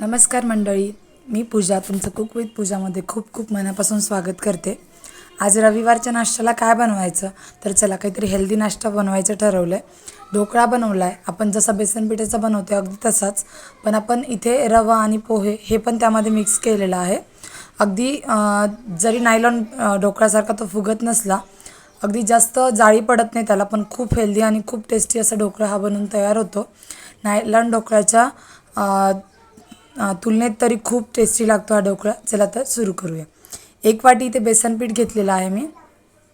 नमस्कार मंडळी मी पूजा तुमचं कुक विथ पूजामध्ये खूप खूप मनापासून स्वागत करते. आज रविवारच्या नाश्त्याला काय बनवायचं? तर चला काहीतरी हेल्दी नाश्ता बनवायचं ठरवलं आहे ढोकळा बनवला आहे आपण जसा बेसन पिठाचा बनवतो अगदी तसाच. पण आपण इथे रवा आणि पोहे हे पण त्यामध्ये मिक्स केलेलं आहे. अगदी जरी नायलॉन ढोकळासारखा ढोकळ्यासारखा तो फुगत नसला अगदी जास्त जाळी पडत नाही त्याला पण खूप हेल्दी आणि खूप टेस्टी असा ढोकळा हा बनवून तयार होतो. नायलॉन ढोकळ्याच्या तुलनेत तरी खूप टेस्टी लागतो हा ढोकळा. चला तर सुरू करूया. एक वाटी इथे बेसनपीठ घेतलेलं आहे मी.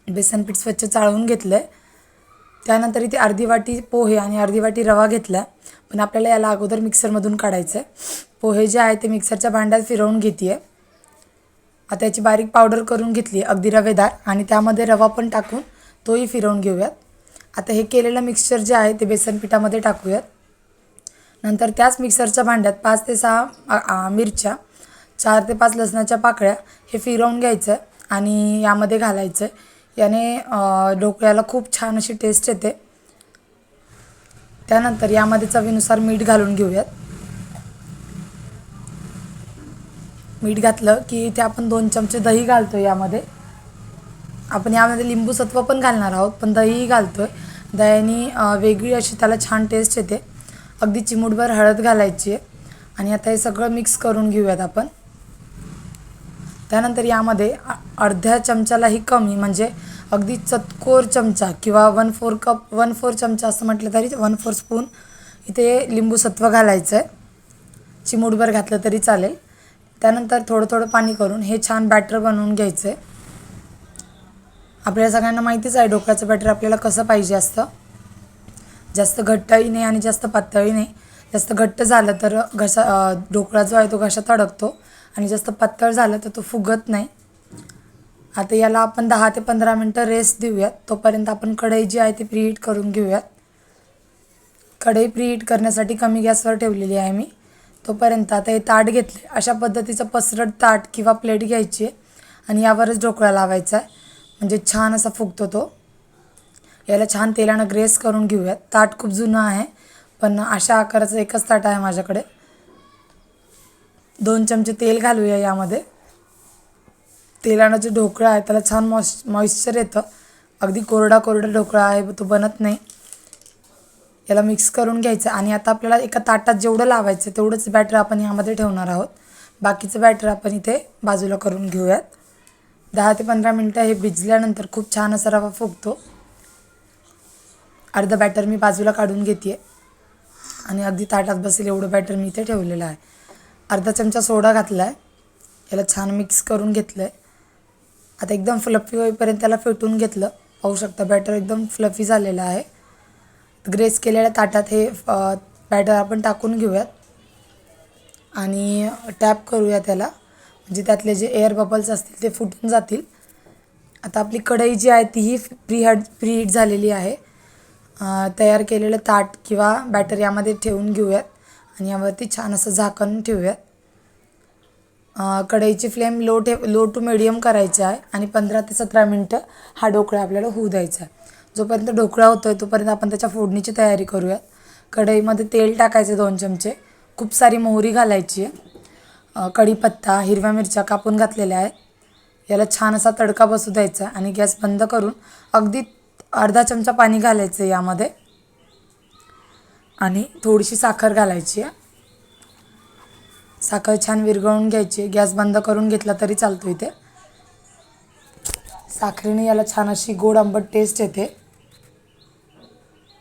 बेसनपीठ स्वच्छ चाळवून घेतलं आहे त्यानंतर इथे अर्धी वाटी पोहे आणि अर्धी वाटी रवा घेतला. आहे पण आपल्याला याला अगोदर मिक्सरमधून काढायचं आहे पोहे जे आहे ते मिक्सरच्या भांड्यात फिरवून घेते आहे आता याची बारीक पावडर करून घेतली अगदी रवेदार. आणि त्यामध्ये रवा पण टाकून तोही फिरवून घेऊयात. आता हे केलेलं मिक्सचर जे आहे ते बेसन पिठामध्ये टाकूयात. नंतर त्याच मिक्सरच्या भांड्यात पाच ते सहा मिरच्या चार ते पाच लसणाच्या पाकळ्या हे फिरवून घ्यायचं आणि यामध्ये घालायचं. याने ढोकळ्याला खूप छान अशी टेस्ट येते. त्यानंतर यामध्ये चवीनुसार मीठ घालून घेऊयात. मीठ घातलं की इथे आपण दोन चमचे दही घालतो यामध्ये. आपण यामध्ये लिंबू सत्व पण घालणार आहोत पण दहीही घालतो आहे दह्याने वेगळी अशी त्याला छान टेस्ट येते. अगदी चिमूटभर हळद घालायची आहे. आणि आता हे सगळं मिक्स करून घेऊयात आपण. त्यानंतर यामध्ये अर्ध्या चमच्यालाही कमी म्हणजे अगदी चतकोर चमचा किंवा one four cup one four चमचा असं म्हटलं तरी वन फोर स्पून इथे लिंबू सत्व घालायचं आहे. चिमूटभर घातलं तरी चालेल. त्यानंतर थोडं थोडं पाणी करून हे छान बॅटर बनवून घ्यायचं आहे. आपल्या सगळ्यांना माहितीच आहे डोक्याचं बॅटर आपल्याला कसं पाहिजे असतं. जास्त घट्टही नाही आणि जास्त पातळही नाही. जास्त घट्ट झालं तर घसा ढोकळा जो आहे तो घशात अडकतो आणि जास्त पातळ झालं तर तो फुगत नाही. आता याला आपण दहा ते पंधरा मिनटं रेस्ट देऊयात. तोपर्यंत आपण कढई जी आहे ती प्रीहीट करून घेऊयात. कढई प्रीहीट करण्यासाठी कमी गॅसवर ठेवलेली आहे मी. तोपर्यंत आता हे ताट घेतले. अशा पद्धतीचं पसरट ताट किंवा प्लेट घ्यायची आहे आणि यावरच ढोकळा लावायचा आहे. म्हणजे छान असा फुगतो तो. याला छान तेलानं ग्रेस करून घेऊयात. ताट खूप जुनं आहे पण अशा आकाराचं एकच ताट आहे माझ्याकडे. दोन चमचे तेल घालूया यामध्ये. तेलानं जे ढोकळा आहे त्याला छान मॉइश मॉइश्चर येतं. अगदी कोरडा कोरडा ढोकळा आहे तो बनत नाही. याला मिक्स करून घ्यायचं आणि आता आपल्याला एका ताटात जेवढं लावायचं तेवढंच बॅटर आपण यामध्ये ठेवणार आहोत. बाकीचं बॅटर आपण इथे बाजूला करून घेऊयात. दहा ते पंधरा मिनटं हे भिजल्यानंतर खूप छान असा रवा फुगतो. अर्धं बॅटर मी बाजूला काढून घेते आणि अगदी ताटात बसेल एवढं बॅटर मी इथे ठेवलेलं आहे. अर्धा चमचा सोडा घातला आहे याला छान मिक्स करून घेतलं आहे आता एकदम फ्लफी होईपर्यंत त्याला फेटून घेतलं. पाहू शकता बॅटर एकदम फ्लफी झालेलं आहे. ग्रेस केलेल्या ताटात हे बॅटर आपण टाकून घेऊयात. आणि टॅप करूया त्याला. म्हणजे त्यातले जे एअर बबल्स असतील ते फुटून जातील. आता आपली कढई जी आहे तीही प्री प्रीहॅड प्रीहीट झालेली आहे. तयार केलेलं ताट किंवा बॅटर यामध्ये ठेवून घेऊयात. आणि यावरती छान असं झाकण ठेवूयात. कढईची फ्लेम लो ठेव लो टू मिडियम करायची आहे आणि पंधरा ते सतरा मिनटं हा ढोकळा आपल्याला होऊ द्यायचा आहे. जोपर्यंत ढोकळा होतो आहे तोपर्यंत आपण त्याच्या फोडणीची तयारी करूयात. कढईमध्ये तेल टाकायचे दोन चमचे. खूप सारी मोहरी घालायची आहे. कढीपत्ता हिरव्या मिरच्या कापून घातलेल्या आहेत. याला छान असा तडका बसू द्यायचा आणि गॅस बंद करून अगदी अर्धा चमचा पाणी घालायचं यामध्ये. आणि थोडीशी साखर घालायची आहे. साखर छान विरघळून घ्यायची गॅस बंद करून घेतला तरी चालतो इथे. साखरेने याला छान अशी गोड आंबट टेस्ट येते.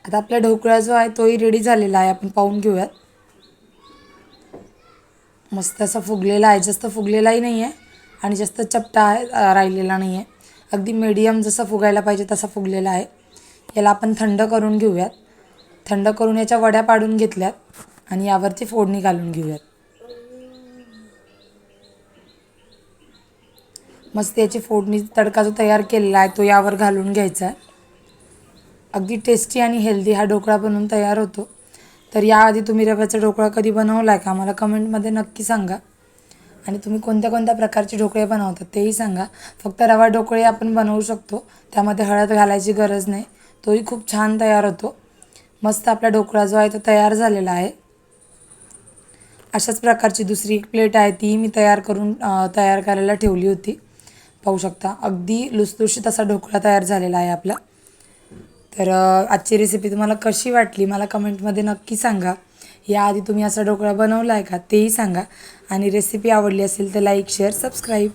आता आपला ढोकळा जो आहे तोही रेडी झालेला आहे. आपण पाहून घेऊयात. मस्त असा फुगलेला आहे. जास्त फुगलेलाही नाही आहे आणि जास्त चपटा आहे राहिलेला नाही आहे अगदी मीडियम जसा फुगायला पाहिजे तसा फुगलेला आहे. याला आपण थंड करून घेऊयात. थंड करून याच्या वड्या पाडून घेतल्यात आणि यावरती फोडणी घालून घेऊयात. मस्त याची फोडणी तडका जो तयार केलेला आहे तो यावर घालून घ्यायचा आहे. अगदी टेस्टी आणि हेल्दी हा ढोकळा बनवून तयार होतो. तर याआधी तुम्ही रव्याचा ढोकळा कधी बनवला आहे का मला कमेंटमध्ये नक्की सांगा. आणि तुम्ही कोणत्या कोणत्या प्रकारचे ढोकळे बनवतात तेही सांगा. फक्त रवा ढोकळे आपण बनवू शकतो. त्यामध्ये हळद घालायची गरज नाही. तोही खूप छान तयार होतो. मस्त आपला ढोकळा जो आहे तो तयार झालेला आहे. अशाच प्रकारची दुसरी एक प्लेट आहे ती मी तयार करून तयार करायला ठेवली होती. पाहू शकता अगदी लुसलुशीत असा ढोकळा तयार झालेला आहे आपला. तर आजची रेसिपी तुम्हाला कशी वाटली? मला कमेंटमध्ये नक्की सांगा. याआधी तुम्ही असा ढोकळा बनवला आहे का तेही सांगा. आणि रेसिपी आवडली असेल तर लाईक शेअर सबस्क्राईब